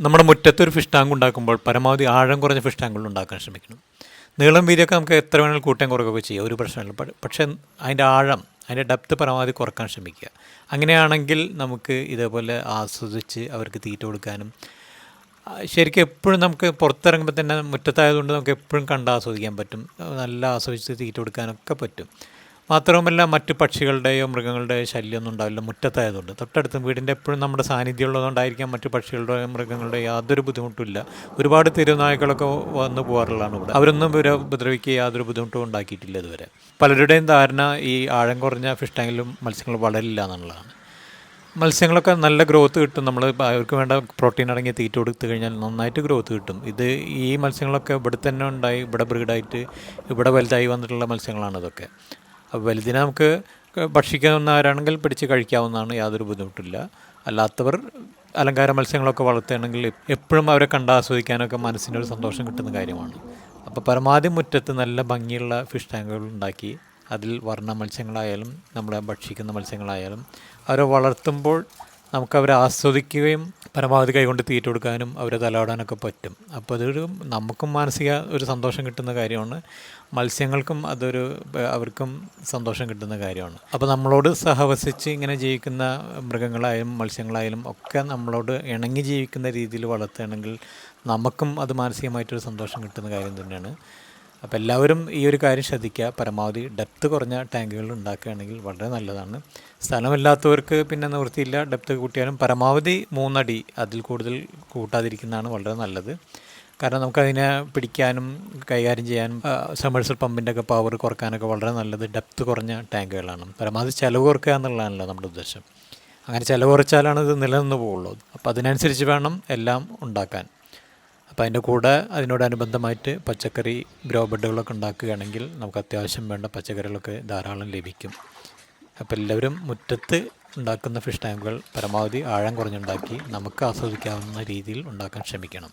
നമ്മുടെ മുറ്റത്തൊരു fish tank ഉണ്ടാക്കുമ്പോൾ പരമാവധി ആഴം കുറഞ്ഞ ഫിഷ് ടാങ്കുകൾ ഉണ്ടാക്കാൻ ശ്രമിക്കണം. നീളം വീതിയൊക്കെ നമുക്ക് എത്ര വേണമെങ്കിലും കൂട്ടം കുറയ്ക്കുകയൊക്കെ ചെയ്യാം ഒരു പ്രശ്നമില്ല. പക്ഷേ അതിന്റെ ആഴം അതിന്റെ ഡെപ്ത് പരമാവധി കുറയ്ക്കാൻ ശ്രമിക്കുക. അങ്ങനെയാണെങ്കിൽ നമുക്ക് ഇതേപോലെ ആസ്വദിച്ച് അവർക്ക് തീറ്റ കൊടുക്കാനും ശരിക്കും എപ്പോഴും നമുക്ക് പുറത്തിറങ്ങുമ്പോൾ തന്നെ മുറ്റത്തായതുകൊണ്ട് നമുക്ക് എപ്പോഴും കണ്ട് ആസ്വദിക്കാൻ പറ്റും. നല്ല ആസ്വദിച്ച് തീറ്റ കൊടുക്കാനൊക്കെ പറ്റും. മാത്രവുമല്ല മറ്റ് പക്ഷികളുടെയോ മൃഗങ്ങളുടെയോ ശല്യമൊന്നും ഉണ്ടാവില്ല. മുറ്റത്തായതുകൊണ്ട്. തൊട്ടടുത്ത് വീടിന്റെ എപ്പോഴും നമ്മുടെ സാന്നിധ്യം ഉള്ളതുകൊണ്ടായിരിക്കാം മറ്റ് പക്ഷികളുടെയോ മൃഗങ്ങളുടെയോ യാതൊരു ബുദ്ധിമുട്ടില്ല ഒരുപാട് തെരുവുനായ്ക്കളൊക്കെ വന്നു പോകാറുള്ളതാണ് ഇവിടെ. അവരൊന്നും ഇവരെ ഉപദ്രവിക്കുക യാതൊരു ബുദ്ധിമുട്ടും ഉണ്ടാക്കിയിട്ടില്ല ഇതുവരെ. പലരുടെയും ധാരണ ഈ ആഴം കുറഞ്ഞ ഫിഷ് ടാങ്കിലും മത്സ്യങ്ങൾ വളരില്ല എന്നുള്ളതാണ്. മത്സ്യങ്ങളൊക്കെ നല്ല ഗ്രോത്ത് കിട്ടും. നമ്മൾ അവർക്ക് വേണ്ട പ്രോട്ടീൻ അടങ്ങിയ തീറ്റ കൊടുത്തു കഴിഞ്ഞാൽ നന്നായിട്ട് ഗ്രോത്ത് കിട്ടും. ഇത് ഈ മത്സ്യങ്ങളൊക്കെ ഇവിടെ തന്നെ ഉണ്ടായി ഇവിടെ ബ്രീഡായിട്ട് ഇവിടെ വലുതായി വന്നിട്ടുള്ള മത്സ്യങ്ങളാണ് ഇതൊക്കെ. അപ്പോൾ വലുതിനെ നമുക്ക് ഭക്ഷിക്കാവുന്നവരാണെങ്കിൽ പിടിച്ച് കഴിക്കാവുന്നതാണ് യാതൊരു ബുദ്ധിമുട്ടില്ല. അല്ലാത്തവർ അലങ്കാര മത്സ്യങ്ങളൊക്കെ വളർത്തുകയാണെങ്കിൽ എപ്പോഴും അവരെ കണ്ട് ആസ്വദിക്കാനൊക്കെ മനസ്സിനൊരു സന്തോഷം കിട്ടുന്ന കാര്യമാണ്. അപ്പോൾ പരമാവധി മുറ്റത്ത് നല്ല ഭംഗിയുള്ള ഫിഷ് ടാങ്കുകൾ ഉണ്ടാക്കി അതിൽ വർണ മത്സ്യങ്ങളായാലും നമ്മളെ ഭക്ഷിക്കുന്ന മത്സ്യങ്ങളായാലും അവരെ വളർത്തുമ്പോൾ നമുക്കവരെ ആസ്വദിക്കുകയും പരമാവധി കൈകൊണ്ട് തീറ്റ കൊടുക്കാനും അവരെ തലോടാനൊക്കെ പറ്റും. അപ്പോൾ അതൊരു നമുക്കും മാനസിക ഒരു സന്തോഷം കിട്ടുന്ന കാര്യമാണ്. മത്സ്യങ്ങൾക്കും അതൊരു അവർക്കും സന്തോഷം കിട്ടുന്ന കാര്യമാണ്. അപ്പോൾ നമ്മളോട് സഹവസിച്ച് ഇങ്ങനെ ജീവിക്കുന്ന മൃഗങ്ങളായാലും മത്സ്യങ്ങളായാലും ഒക്കെ നമ്മളോട് ഇണങ്ങി ജീവിക്കുന്ന രീതിയിൽ വളർത്തുകയാണെങ്കിൽ നമുക്കും അത് മാനസികമായിട്ടൊരു സന്തോഷം കിട്ടുന്ന കാര്യം തന്നെയാണ്. അപ്പോൾ എല്ലാവരും ഈ ഒരു കാര്യം ശ്രദ്ധിക്കുക. പരമാവധി ഡെപ്ത് കുറഞ്ഞ ടാങ്കുകൾ ഉണ്ടാക്കുകയാണെങ്കിൽ വളരെ നല്ലതാണ്. സ്ഥലമില്ലാത്തവർക്ക് പിന്നെ നിവൃത്തിയില്ല. ഡെപ്ത് കൂട്ടിയാലും പരമാവധി മൂന്നടി അതിൽ കൂടുതൽ കൂട്ടാതിരിക്കുന്നതാണ് വളരെ നല്ലത്. കാരണം നമുക്കതിനെ പിടിക്കാനും കൈകാര്യം ചെയ്യാനും സമ്മേഴ്സൽ പമ്പിന്റെ ഒക്കെ പവർ കുറക്കാനൊക്കെ വളരെ നല്ലത് ഡെപ്ത് കുറഞ്ഞ ടാങ്കുകളാണ് പരമാവധി ചിലവ് കുറക്കുക എന്നുള്ളതാണല്ലോ നമ്മുടെ ഉദ്ദേശം. അങ്ങനെ ചിലവ് കുറച്ചാലാണ് ഇത് നിലനിന്ന് പോവുള്ളൂ അപ്പോൾ അതിനനുസരിച്ച് വേണം എല്ലാം ഉണ്ടാക്കാൻ. അപ്പോൾ അതിന്റെ കൂടെ അതിനോടനുബന്ധമായിട്ട് പച്ചക്കറി ഗ്രോ ബെഡുകളൊക്കെ ഉണ്ടാക്കുകയാണെങ്കിൽ നമുക്ക് അത്യാവശ്യം വേണ്ട പച്ചക്കറികളൊക്കെ ധാരാളം ലഭിക്കും. അപ്പോൾ എല്ലാവരും മുറ്റത്ത് ഉണ്ടാക്കുന്ന ഫിഷ് ടാങ്കുകൾ പരമാവധി ആഴം കുറഞ്ഞുണ്ടാക്കി നമുക്ക് ആസ്വദിക്കാവുന്ന രീതിയിൽ ഉണ്ടാക്കാൻ ശ്രമിക്കണം.